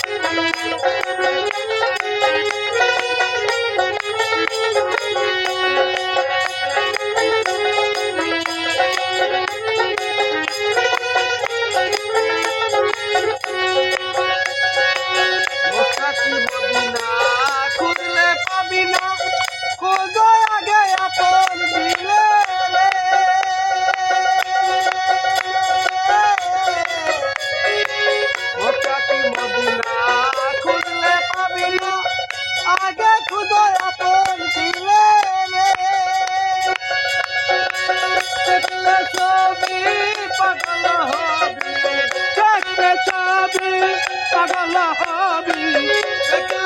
Thank you. পাগল হবি।